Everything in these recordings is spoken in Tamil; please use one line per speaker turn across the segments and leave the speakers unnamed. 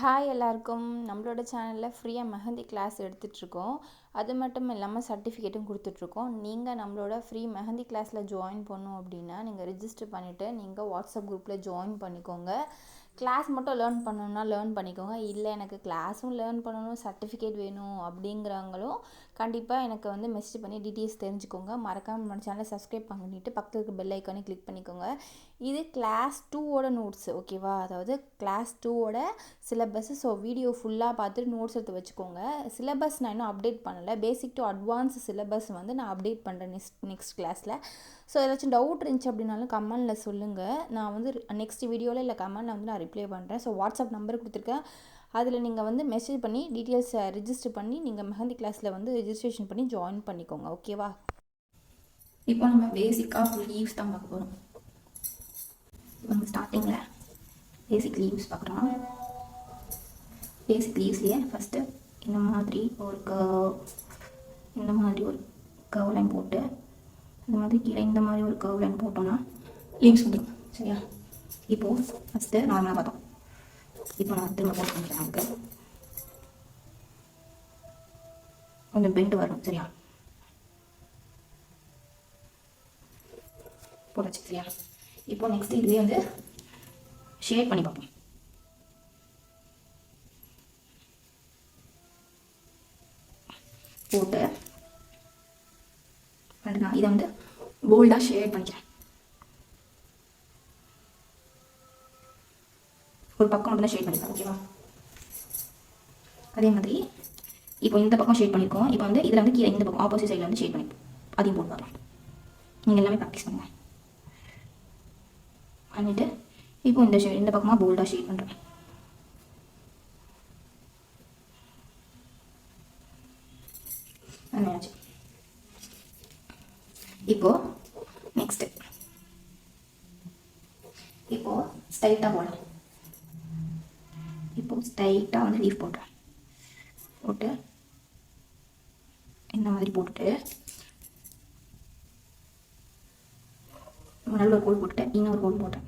ஹாய் எல்லாருக்கும். நம்மளோட சேனலில் ஃப்ரீயாக மெஹந்தி கிளாஸ் எடுத்துகிட்ருக்கோம் அது மட்டும் இல்லாமல் சர்டிஃபிகேட்டும் கொடுத்துட்ருக்கோம் நீங்கள் நம்மளோட ஃப்ரீ மெஹந்தி கிளாஸில் ஜாயின் பண்ணணும் அப்படின்னா நீங்கள் ரிஜிஸ்டர் பண்ணிவிட்டு நீங்கள் வாட்ஸ்அப் குரூப்பில் ஜாயின் பண்ணிக்கோங்க. கிளாஸ் மட்டும் லேர்ன் பண்ணணுன்னா லேர்ன் பண்ணிக்கோங்க. இல்லை எனக்கு கிளாஸும் லேர்ன் பண்ணணும் சர்டிஃபிகேட் வேணும் அப்படிங்கிறவங்களும் கண்டிப்பாக எனக்கு வந்து மெசேஜ் பண்ணி டீட்டெயில்ஸ் தெரிஞ்சுக்கோங்க. மறக்காமல் நம்ம சேனலை சப்ஸ்கிரைப் பண்ணிவிட்டு பக்கத்தில் இருக்க பெல் ஐக்கானே கிளிக் பண்ணிக்கோங்க. இது கிளாஸ் டூவோட நோட்ஸ் ஓகேவா அதாவது கிளாஸ் டூவோட சிலபஸ் ஸோ வீடியோ ஃபுல்லாக பார்த்துட்டு நோட்ஸ் எடுத்து வச்சுக்கோங்க. சிலபஸ் நான் இன்னும் அப்டேட் பண்ணலை. பேசிக் டு அட்வான்ஸ் சிலபஸ் வந்து நான் அப்டேட் பண்ணுறேன் நெக்ஸ்ட் நெக்ஸ்ட் கிளாஸில் ஸோ ஏதாச்சும் டவுட் இருந்துச்சு அப்படின்னாலும் கமெண்டில் சொல்லுங்கள் நான் வந்து நெக்ஸ்ட் வீடியோவில் இல்லை கமெண்டில் வந்து நான் ரிப்ளை பண்ணுறேன் ஸோ வாட்ஸ்அப் நம்பர் கொடுத்துருக்கேன். அதில் நீங்கள் வந்து மெசேஜ் பண்ணி டீட்டெயில்ஸை ரிஜிஸ்டர் பண்ணி நீங்கள் மெஹந்தி கிளாஸில் வந்து ரிஜிஸ்ட்ரேஷன் பண்ணி ஜாயின் பண்ணிக்கோங்க ஓகேவா
இப்போ நம்ம பேசிக்காக லீவ்ஸ் தான் பார்க்க போகிறோம் நம்ம ஸ்டார்டிங்கில் பேசிக் லீவ்ஸ் பார்க்குறோம் பேசிக் லீவ்ஸ்லேயே ஃபஸ்ட்டு இந்த மாதிரி ஒரு க இந்த மாதிரி ஒரு கர்வ் லைன் போட்டு இந்த மாதிரி கீழே இந்த மாதிரி ஒரு கர்வ் லைன் போட்டோம்னா லீவ்ஸ் வந்துடும் சரியா? இப்போது ஃபஸ்ட்டு நார்மலாக பார்த்தோம். இப்போ நான் திரும்ப போட்டு காமிக்கிறேன் நமக்கு கொஞ்சம் பெண்டு வரும் சரியா? போட்டாச்சு சரியா? இப்போ நெக்ஸ்ட் இதுவே வந்து ஷேட் பண்ணி பார்ப்போம். போட்டு நான் இதை வந்து போல்டாக ஷேட் பண்ணிக்கிறேன். ஒரு பக்கம் மட்டும் தான் ஷேட் பண்ணிக்கலாம் ஓகேவா அதே மாதிரி இப்போ இந்த பக்கம் ஷேட் பண்ணியிருக்கோம் இப்போ வந்து இதில் வந்து கீழே இந்த பக்கம் ஆப்போசிட் சைடில் வந்து ஷேட் பண்ணிப்போம் அதையும் போட்டு வரலாம் நீங்கள் எல்லாமே ப்ராக்டிஸ் பண்ணுங்கள் பண்ணிவிட்டு இப்போ இந்த ஷேட் இந்த பக்கமாக போல்டாக ஷேட் பண்ணுறேன் பண்ணியாச்சு இப்போ நெக்ஸ்ட் இப்போ ஸ்டைட்டாக போடலாம். ஸ்ட்ரைட்டாக வந்து லீஃப் போட்டுறேன் போட்டு இந்த மாதிரி போட்டுட்டு நல்ல ஒரு கோல் போட்டுட்டு இன்னொரு கோல் போட்டேன்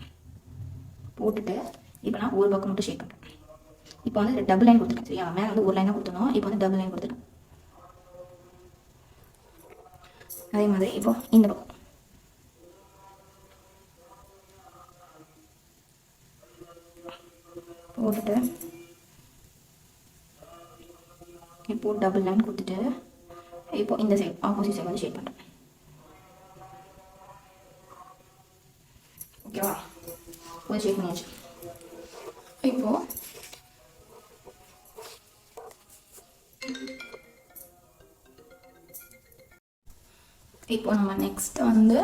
போட்டுட்டு இப்போ நான் ஒரு பக்கம் மட்டும் ஷேப் பண்ணுறேன் இப்போ வந்து டபுள் லைன் கொடுத்துருக்கேன் சரியா? மேலே வந்து ஒரு லைனாக கொடுத்துருந்தோம் இப்போ வந்து டபுள் லைன் கொடுத்துருக்கேன் அதே மாதிரி இப்போ இந்த பக்கம். போட்டுட்டு இப்போ டபுள் லைன் கொடுத்துட்டு இப்போ இந்த சைட் ஆப்போசிட் சைடு வந்து ஷேட் பண்ணுறேன் ஓகேவா ஒரு ஷேட் பண்ணியாச்சு. இப்போ இப்போ நம்ம நெக்ஸ்ட் வந்து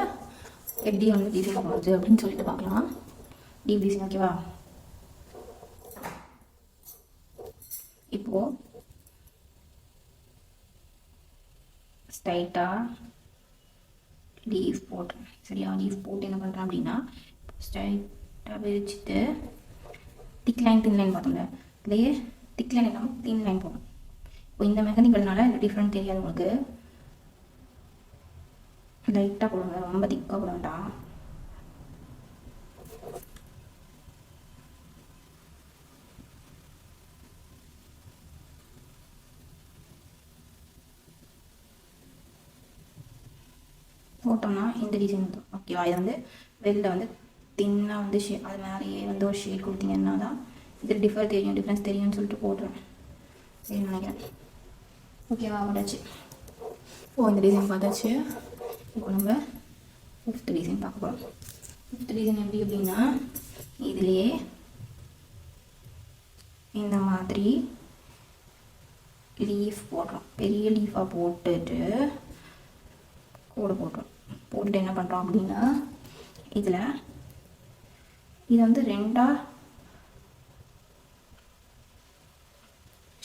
எப்படி வந்து டிசைன் போகுது அப்படின்னு சொல்லிட்டு பார்க்கலாம். டீப் டிசைன் ஓகேவா இப்போது லைட்டாக லீஃப் போட்டுறேன் சரியா லீஃப் போட்டு என்ன பண்ணுறேன் அப்படின்னா ஸ்ட்ரைட்டாக விரிச்சிட்டு திக் லைன் தின் லைன் பார்த்தோம்ல. இதுலேயே திக் லைன் இல்லாமல் தின் லைன் போடணும். இப்போ இந்த மெகனிக்கிறதுனால டிஃப்ரெண்ட் தெரியாது உங்களுக்கு. லைட்டாக போடுங்க ரொம்ப திக்காக போட வேண்டாம். போட்டோம்னா இந்த டிசைன் வந்துடும் ஓகேவா இது வந்து வெளில வந்து தின்னாக வந்து ஷே அது மேலேயே வந்து ஒரு ஷேட் கொடுத்தீங்கன்னா தான் இது டிஃபர் தெரியும் டிஃப்ரென்ஸ் தெரியும்னு சொல்லிட்டு போட்டுருவேன் சரின்னு நினைக்கிறேன். ஓகேவா போட்டாச்சு. ஓ இந்த டிசைன் பார்த்தாச்சு. இப்போ நம்ம ஃபிஃப்த் டிசைன் பார்க்க போகிறோம் ஃபிஃப்த் டிசைன் எப்படி அப்படின்னா இதுலேயே இந்த மாதிரி லீஃப் போடுறோம் பெரிய லீஃபாக போட்டுட்டு கூட போடுறோம் போட்டுட்டு என்ன பண்ணுறோம் அப்படின்னா இதில் இதை வந்து ரெண்டாக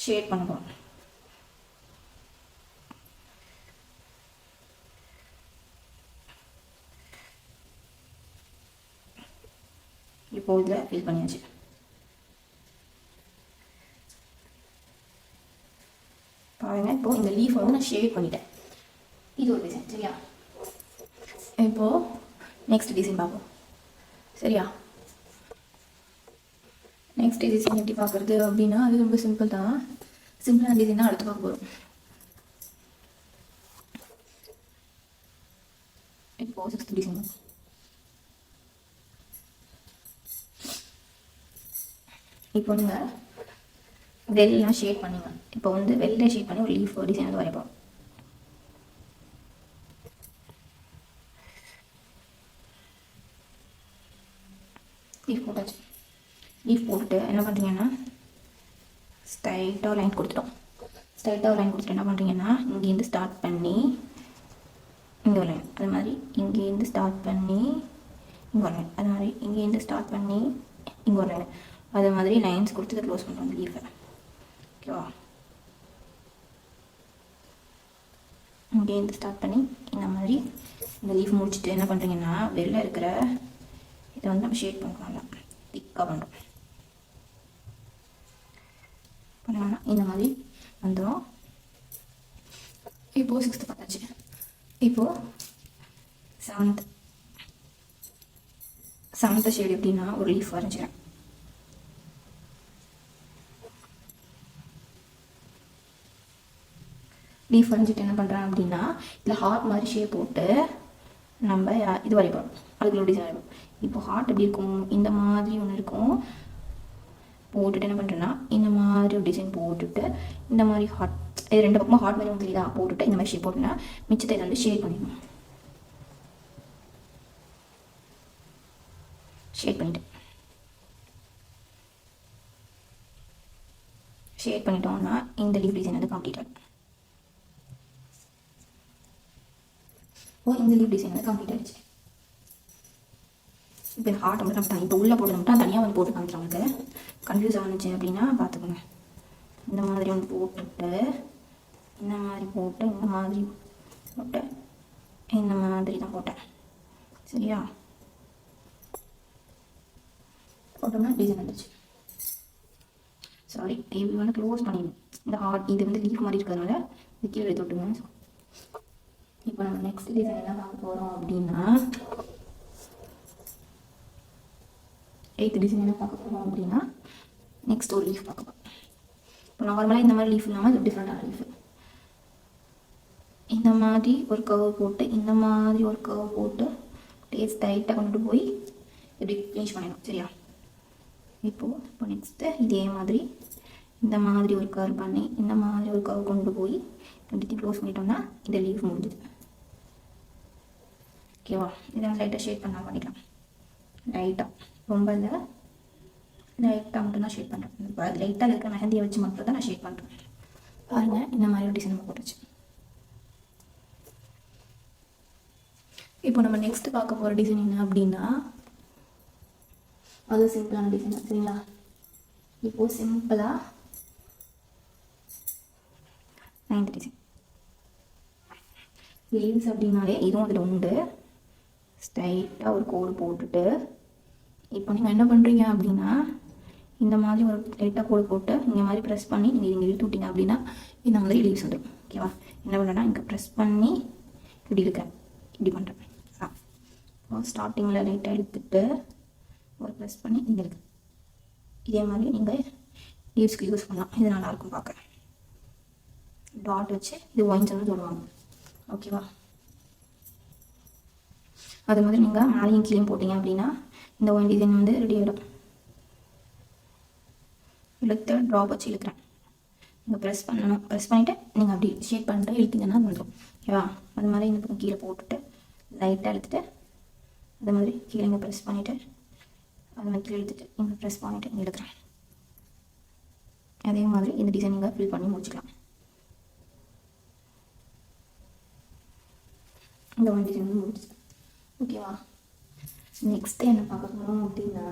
ஷேட் பண்ண போகிறோம் இப்போ இதில் ஃபில் பண்ணியாச்சு. பாருங்க இப்போ இந்த லீஃப் வந்து நான் ஷேட் பண்ணிட்டேன். இது ஒரு டிசைன் சரியா? இப்போது நெக்ஸ்ட் டிசைன் பார்ப்போம். சரியா? நெக்ஸ்ட் டிசைன் எப்படி பார்க்குறது அப்படின்னா அது ரொம்ப சிம்பிள் தான். சிம்பிளான டிசைன் தான் அடுத்து பார்க்க போகிறோம் இப்போ சிக்ஸ்த் டிசைன் இப்போ நீங்கள் வெள்ளெலாம் ஷேட் பண்ணுங்க. இப்போ வந்து வெள்ளை ஷேட் பண்ணி ஒரு லீஃப் டிசைன் வந்து வரைப்போம் லீஃப் போட்டாச்சு. லீஃப் போட்டு என்ன பண்ணுறீங்கன்னா ஸ்ட்ரைட்டாக லைன் கொடுத்துட்டோம். ஸ்ட்ரைட்டாக லைன் கொடுத்துட்டு என்ன பண்ணுறீங்கன்னா இங்கேருந்து ஸ்டார்ட் பண்ணி இங்கே ஒரு லைன் அது மாதிரி இங்கேருந்து ஸ்டார்ட் பண்ணி இங்கே ஒரு லைன் அது மாதிரி இங்கேருந்து ஸ்டார்ட் பண்ணி இங்கே ஒரு லைன் அது மாதிரி லைன்ஸ் கொடுத்து க்ளோஸ் பண்ணுறோம் லீஃபை ஓகேவா இங்கேருந்து ஸ்டார்ட் பண்ணி இந்த மாதிரி இந்த லீஃப் முடிச்சுட்டு என்ன பண்ணுறீங்கன்னா வெளில இருக்கிற இதை வந்து நம்ம ஷேட் பண்ணுறோம்ல திக்காக பண்ணுறோம் பண்ணோம்னா இந்த மாதிரி வந்துடும் இப்போது சிக்ஸ்த்து பார்த்தாச்சு. இப்போது செவன்த் செவன்த் ஷேட் எப்படின்னா ஒரு லீஃப் வரைஞ்சிக்கிறேன் லீஃப் வரைஞ்சிட்டு என்ன பண்ணுறேன் அப்படின்னா இதில் ஹார்ட் மாதிரி ஷேப் போட்டு நம்ம இது வரைப்போம் அதுக்குள்ள டிசைன் வரைப்போம் இப்போ ஹார்ட் எப்படி இருக்கும்? இந்த மாதிரி ஒன்று இருக்கும். போட்டுட்டு என்ன பண்ணுறேன்னா இந்த மாதிரி ஒரு டிசைன் போட்டுட்டு இந்த மாதிரி ஹாட் இது ரெண்டு பக்கமும் ஹார்ட் மாதிரி உங்களுக்கு தான் போட்டுட்டு இந்த மாதிரி ஷேப் போட்டுனா மிச்சத்தை இதை வந்து ஷேட் பண்ணிடணும். ஷேட் பண்ணிட்டு. ஷேட் பண்ணிட்டோம்னா இந்த லீவ் டிசைன் வந்து கம்ப்ளீட் ஆகும் ஓ இந்த லீவ் டிசைன் வந்து கம்ப்ளீட் ஆகிடுச்சு இப்போ ஹார்ட் மட்டும் நம்ம இப்போ உள்ளே போட்டு மட்டும் தனியாக வந்து போட்டு காமிக்கிறோம் உங்களுக்கு. கன்ஃபியூஸ் ஆனிச்சு அப்படின்னா பார்த்துக்கோங்க. இந்த மாதிரி ஒன்று போட்டுட்டு இந்த மாதிரி போட்டு இந்த மாதிரி போட்டு இந்த மாதிரி தான் போட்டேன். சரியா? போட்டோம்னா டிசைன் வந்துச்சு சாரி இது வந்து க்ளோஸ் பண்ணிடணும். இந்த ஹார்ட் இது வந்து லீஃப் மாதிரி இருக்கிறதுனால இது கீழே தொட்டுங்க இப்போ நம்ம நெக்ஸ்ட் டிசைன் என்ன பார்க்க போகிறோம் அப்படின்னா எயித்து டிசைன் என்ன பார்க்க போகிறோம் அப்படின்னா நெக்ஸ்ட் ஒரு லீஃப் பார்க்க போகிறோம் இப்போ நார்மலாக இந்த மாதிரி லீஃப் இல்லாமல் இது டிஃப்ரெண்ட்டான லீஃப் இந்த மாதிரி ஒரு கவர் போட்டு இந்த மாதிரி ஒரு கவர் போட்டு டேஸ்ட் டைட்டாக கொண்டு போய் இப்படி ஃபினிஷ் பண்ணிடணும் சரியா? இப்போது இப்போ நெக்ஸ்ட்டு இதே மாதிரி இந்த மாதிரி ஒரு கவர் பண்ணி இந்த மாதிரி ஒரு கவர் கொண்டு போய் இப்படி க்ளோஸ் பண்ணிட்டோம்னா இந்த லீஃப் முடிஞ்சுது. ஓகேவா இதை லைட்டாக ஷேட் பண்ணால் பண்ணிக்கலாம். லைட்டாக ரொம்ப இல்லை. லைட்டாக மட்டும் தான் ஷேட் பண்ணுறேன் லைட்டாக இருக்கிற மெஹந்தியை வச்சு மட்டும் தான் நான் ஷேட் பண்ணுறேன் பாருங்கள் இந்த மாதிரி ஒரு டிசைன் போட்டுச்சு. இப்போ நம்ம நெக்ஸ்ட் பார்க்க போகிற டிசைன் என்ன அப்படின்னா அது சிம்பிளான டிசைன் சரிங்களா? இப்போது சிம்பிளாக நைன்த் டிசைன் லீவ்ஸ் அப்படின்னாலே இதுவும் அதில் உண்டு. ஸ்ட்ரைட்டாக ஒரு கோடு போட்டுட்டு இப்போ நீங்கள் என்ன பண்ணுறீங்க அப்படின்னா இந்த மாதிரி ஒரு லைட்டாக கோடு போட்டு இந்த மாதிரி ப்ரெஸ் பண்ணி நீங்கள் இங்கே இழுத்து விட்டீங்க அப்படின்னா இந்த மாதிரி லீவ்ஸ் வந்துடும் ஓகேவா என்ன பண்ணுறேன்னா இங்கே ப்ரெஸ் பண்ணி இப்படி இருக்கேன் இப்படி பண்ணுறேன் ஆ. இப்போ ஸ்டார்டிங்கில் லைட்டாக எடுத்துட்டு ஒரு ப்ரெஸ் பண்ணி இங்கே இருக்கு. இதே மாதிரி நீங்கள் லீவ்ஸ்க்கு யூஸ் பண்ணலாம். இது நல்லாயிருக்கும் பார்க்க. டாட் வச்சு இது ஒயின்ஸ்னு சொல்லுவாங்க. ஓகேவா அது மாதிரி நீங்கள் மேலேயும் கீழே போட்டிங்க அப்படின்னா இந்த ஒயின் டிசைன் வந்து ரெடி ஆகிடும் இழுத்து ட்ராப் வச்சு இழுக்கிறேன். நீங்கள் ப்ரெஸ் பண்ணணும். ப்ரெஸ் பண்ணிவிட்டு நீங்கள் அப்படி ஷேட் பண்ணிட்டு இழுத்திங்கன்னா அது வந்துடும். ஓகேவா அது மாதிரி இந்த பக்கம் கீழே போட்டுட்டு லைட்டாக இழுத்துட்டு அது மாதிரி கீழே இங்கே ப்ரெஸ் பண்ணிவிட்டு அது மாதிரி கீழே இழுத்துட்டு இங்கே ப்ரெஸ் பண்ணிவிட்டு இங்கே இழுக்கிறேன். அதே மாதிரி இந்த டிசைன் நீங்கள் ஃபில் பண்ணி முடிச்சுக்கலாம். இந்த ஒன் டிசைன் வந்து முடிச்சு ஓகேவா? நெக்ஸ்ட் என்ன பார்க்க போகிறோம் அப்படின்னா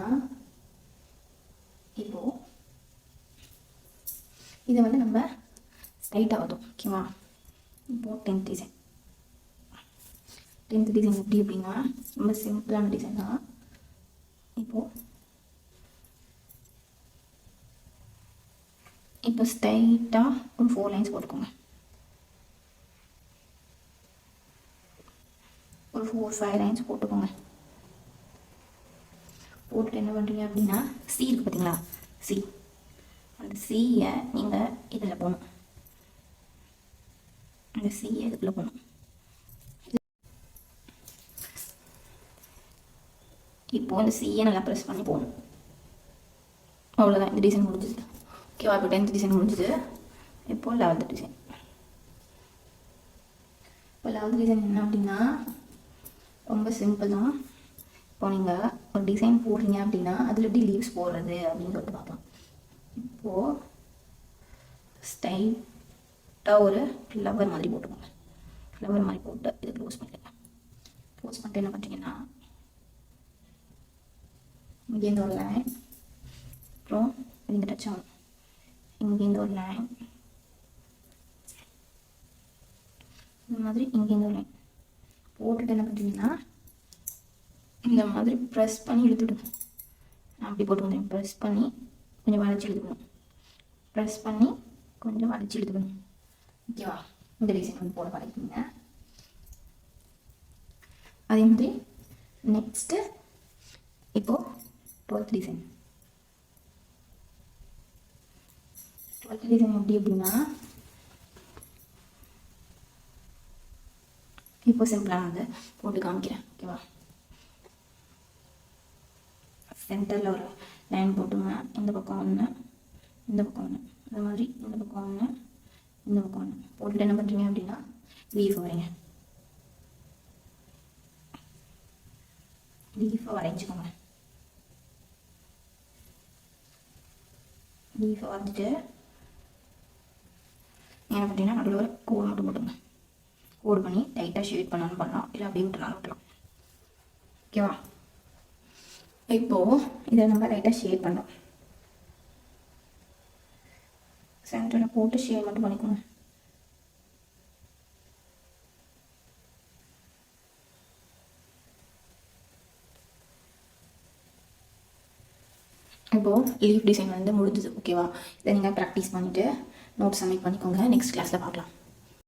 இப்போது இதை வந்து நம்ம ஸ்ட்ரைட்டாக வரும் ஓகேவா? இப்போது டென்த் டிசைன் டென்த் டிசைன் எப்படி அப்படின்னா ரொம்ப சிம்பிளான டிசைன் தான். இப்போது இப்போ ஸ்ட்ரைட்டாக ஒரு ஃபோர் லைன்ஸ் போட்டுக்கோங்க. ஒரு ஃபோர் ஃபைவ் லைன்ஸ் போட்டுக்கோங்க. போட்டுட்டு என்ன பண்ணுறீங்க அப்படின்னா சி இருக்குது பார்த்தீங்களா சி அந்த சியை நீங்கள் இதில் போகணும் அந்த சியை இதுக்குள்ளே போகணும் இப்போது அந்த சியை நல்லா ப்ரெஸ் பண்ணி போகணும் அவ்வளோதான் இந்த டிசைன் முடிஞ்சுது. ஓகேவா இப்போ டென்த் டிசைன் முடிஞ்சுது. இப்போது லெவல்த் டிசைன் இப்போ லெவல்த் டிசைன் என்ன அப்படின்னா ரொம்ப சிம்பிள் தான். இப்போ நீங்கள் ஒரு டிசைன் போடுறீங்க அப்படின்னா அதில் எப்படி லீவ்ஸ் போடுறது அப்படின்னு சொல்லிட்டு பார்க்கலாம். இப்போது ஸ்டைட்டாக ஒரு ஃப்ளவர் மாதிரி போட்டுக்கோங்க. ஃப்ளவர் மாதிரி போட்டு இது க்ளோஸ் பண்ணிடுங்க க்ளோஸ் பண்ணிட்டு என்ன பண்ணுறீங்கன்னா இங்கேருந்து ஒரு லைன் அப்புறம் இங்கே டச் ஆகும் இங்கேருந்து ஒரு லைன் இந்த மாதிரி இங்கேருந்து ஒரு லைன் போட்டுட்டு என்ன பண்ணுறீங்கன்னா இந்த மாதிரி ப்ரெஸ் பண்ணி இழுத்துடுங்க நான் அப்படி போட்டு வந்தேன். ப்ரெஸ் பண்ணி கொஞ்சம் வளைச்சி இழுத்துக்கணும் ப்ரெஸ் பண்ணி கொஞ்சம் வளைச்சி இழுத்துக்கணும் ஓகேவா இந்த டிசைன் வந்து போட பழகிங்க அதே மாதிரி நெக்ஸ்ட்டு இப்போது டுவெல்த் டிசைன் டுவெல்த் டிசைன் எப்படி அப்படின்னா இப்போ சிம்பிளாக அதை போட்டு காமிக்கிறேன். ஓகேவா சென்டரில் ஒரு லைன் போட்டுங்க. இந்த பக்கம் ஒன்று இந்த பக்கம் ஒன்று இந்த மாதிரி இந்த பக்கம் ஒன்று இந்த பக்கம் ஒன்று போட்டுட்டு என்ன பண்ணுறீங்க அப்படின்னா லீஃப் வரைங்க. லீஃபை வரைஞ்சிக்கோங்க. லீஃபை வரைஞ்சிட்டு என்ன பண்ணுறீங்கன்னா நடுவில் ஒரு கோடு மட்டும் போட்டுங்க கோட் பண்ணி டைட்டாக ஷேட் பண்ணாலும் பண்ணலாம். இல்லை அப்படியே விட்டுலாம் விட்டுலாம் ஓகேவா இப்போது இதை நம்ம லைட்டாக ஷேட் பண்ணோம் சென்டரில் போட்டு ஷேட் மட்டும் பண்ணிக்கோங்க. இப்போது லீஃப் டிசைன் வந்து முடிஞ்சுது. ஓகேவா இதை நீங்கள் ப்ராக்டிஸ் பண்ணிவிட்டு நோட் சப்மிட் பண்ணிக்கோங்க. நெக்ஸ்ட் கிளாஸில் பார்க்கலாம்.